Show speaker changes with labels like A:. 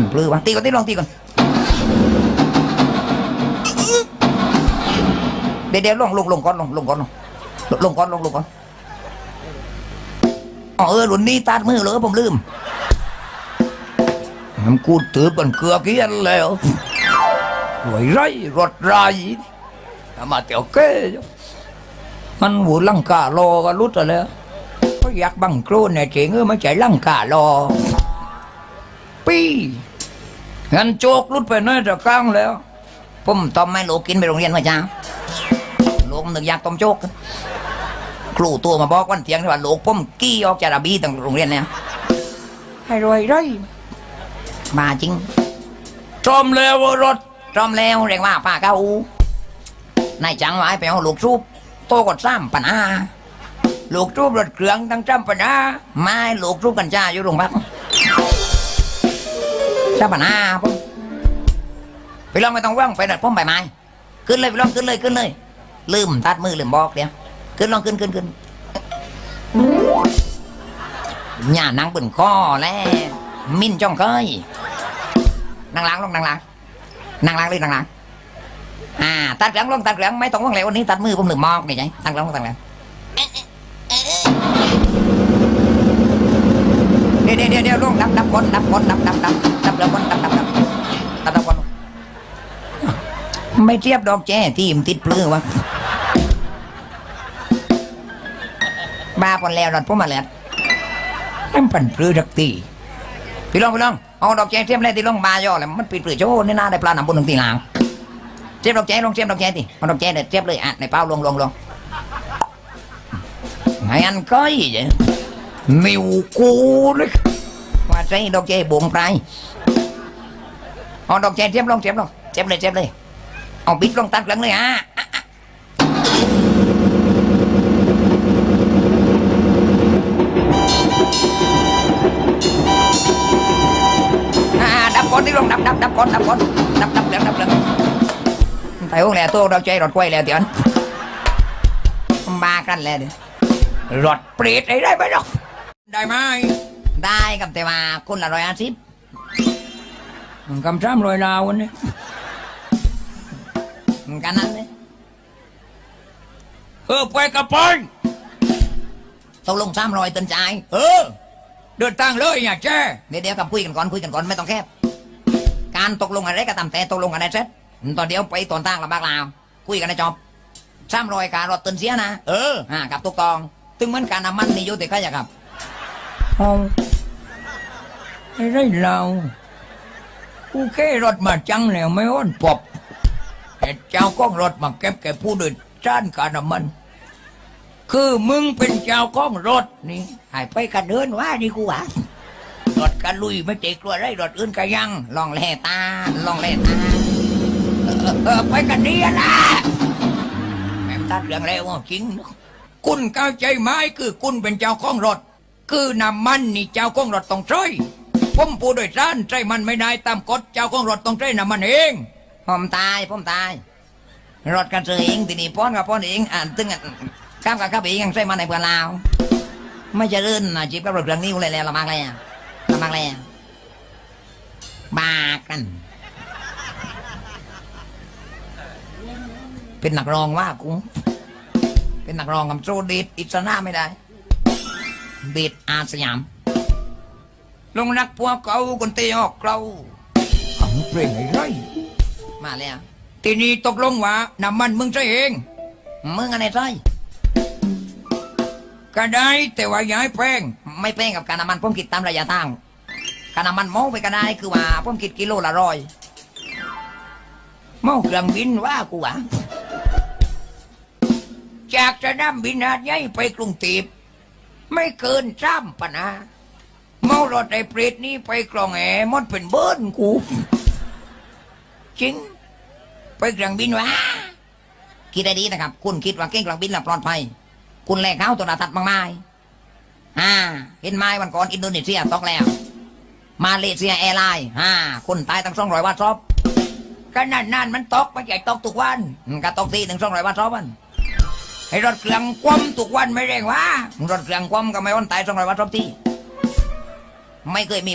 A: มันปลื้อวะตีก่อนตีลองตีก่อนเดี๋ยวเดี๋ยวลงลงลงก่อนลงลงก่อนลงลงก่อนลงลงก่อนอ๋อเออรุ่นนี้ตัดมือเลยผมลืมมันกูถือเป็นเกลือกี้นแล้วรวยไรรถไรมาเตียวเก้มันหูลังกาโลก็รุดแล้วก็อยากบังโครนเนี่ยเจ๋งเออไม่ใช่ลังกาโลปี งันโจกรุดไปน้อยจะกลางแล้วผมต้มให้ลูกกินไปโรงเรียนเมื่อเช้าลูกมันนึกอยากต้มโจกครูตัวมาบอกวันเที่ยงว่าลูกผมกี้ออกจากระบีตั้งโรงเรียนเนี่ยให้รวยไรมาจริงจอมแล้วรถจอมแล้วเรียกว่าป้าเก้าอูนายจังว่าให้ไปเอาลูกรูปโตกดซ้ำปัญหาลูกรูปรถเครื่องตั้งจำปัญหาไม่ลูกรูปกัญชาอยู่โรงพัก ซ้ำปัญหาผมไปลองไม่ต้องว่างไปนัดผมไปไหมขึ้นเลยไปลองขึ้นเลยขึ้นเลย ลืมตัดมือลืมบอกเดี๋ยวขึ้นลองขึ้นขึ้นขึ้นหย่านังเป็นข้อแล้วมิ้นจ้องเคยนั่งล้างลงนั่งล้างนั่งล้างเลยนั่งล้างอ่าตัดเหลืองลงตัดเหลืองไม่ต้องว่างแล้ววันนี้ตัดมือผมหนึ่งมอกนี่ไงตั้งเหลืองลงตั้งเหลือง ดี๋ยวเดี๋ยวเดี๋ยวเดี๋ยวลงดับดับคนดับคนดับดับดับดับเหลืองคนดับดับดับดับดับคนไม่เทียบดอกแจ้ที่มนติดปลื้อวะบ้าปนแล้วรถพุ่มมาแล้วนั่นปั่นปลื้อดักตีพี่ลองพี่ลองเอาดอกแจเทียมเลยที่ลองบาย่อแล้วมันปิดปลื้อโจ้นี่น่าได้ปลาหนำบนหนึ่งตีหลางเทียมดอกแจลงเทียมดอกแจดิเอาดอกแจเด็ดเทียบเลยอะในเป้าลงลงลงไงอันก้อยเจ้ มิวกูเลยว่าใจดอกแจบ่งไปเอาดอกแจเทียมลงเทียมลงเทียมเลยเทียมเลย เอาบิดลงตัดหลังเลยอะดับก่อนที่ลงดับดับดับก่อนดับก่อนดับดับเหลืองดับเหลืองไอ้พวกแหล่ตัวเราใจรถกล้วยแล้วเดี๋ยวมากันแล้วเดี๋ยวรถเปรตได้ได้ไหมหรอก ได้ไหมได้กับแต่ว่าคนละร้อยห้าสิบกำช้ำรอยลาววันนี้กันนั้นเลยเออไปกับไปตกลงสามรอยเต็นใจายเออ เดินทางเลยอย่าแจ้เดี๋ยวเดี๋ยวกับคุยกันก่อนคุยกันก่อนไม่ต้องแคบ การตกลงอะไรก็ตามแต่ตกลงกันได้เสร็จตอนเดียวไปตอนตั้งลำบากลาว คุยกันในจอบสามรอยการรถเตือนเสียนะ เอออ่ากับตุกตอง ถึงเหมือนการน้ำมันนี่อยู่แต่ก็อยากครับ ห้องไอ้ไรเรากูแค่รถมาจังแล้วไม่อ้อนปบไอ้เจ้าก้องรถมาเก็บแกผู้โดยจ้านการน้ำมัน คือมึงเป็นเจ้าของรถนี่หายไปกันเดินว่านี่กูหวะรถกันลุยไม่เจกลัวไรรถอื่นก็ยัง ลองแล่ตา ลองแล่ตาเออเออไปกันดีอะนะแม่ตัดเรื่องแล้วจริงคุณเข้าใจไหมคือคุณเป็นเจ้าของรถ คือน้ำมันนี่เจ้าของรถต้องใช้ผมผู้โดยสารใช้มันไม่ได้ตามกฎเจ้าของรถต้องใช้น้ำมันเองผมตายผมตาย รถกันเจอเองทีนี้ป้อนกับป้อนเองอ่านตึงข้ามกับข้ามเองยังใช้มาในเพื่อนลาวไม่จะเลื่นนะจีบกับรถเครื่องนิ้เลยแล้วละมากเลยละมากเลยบากันเป็นนักรองว่ากู เป็นนักรองกับโจเดทอิสระไม่ได้ เดทอาสยาม ลงรักพวกเขาคนเตะออกเราเอาเพลงอะไรมาแล้ว ทีนี้ตกลงว่าน้ำมันมึงใช้เอง มึงอะไรใช่ก็ได้แต่ว่าอย่าให้แพงไม่แพงกับการน้ำมันผมคิดตามระยะทางการน้ำมันเมาไปก็ได้คือว่าผมคิดกิโลละร้อยเมาเครื่องบินว่ากูหวะจากสนามบินหาดใหญ่ไปกรุงเทพ ไม่เกินจ้ำปะนะ เมารถไอ้เปรตนี้ไปกลองแอมดเป็นเบิ้ลกู จริง ไปเครื่องบินวะคิดได้ดีนะครับ คุณคิดว่าเก่งเครื่องบินและปลอดภัย คุณแลกเข้าตัวตัดบางไม้อ่าเห็นไหมวันก่อนอินโดนีเซียตกแล้ว มาเลเซียแอร์ไลน์อ่าคนตายตั้งสองร้อยวัตซอบก็นั่นนั่นมันตกไม่ใช่ตกทุกวันก็ตกทีหนึ่งสองร้อยวัตซอบมัน ให้รถเครื่องคว่ำทุกวันไม่เร่งวะรถเครื่องคว่ำก็ไม่วันตายสองร้อยวัตซอบที่ ไม่เคยมี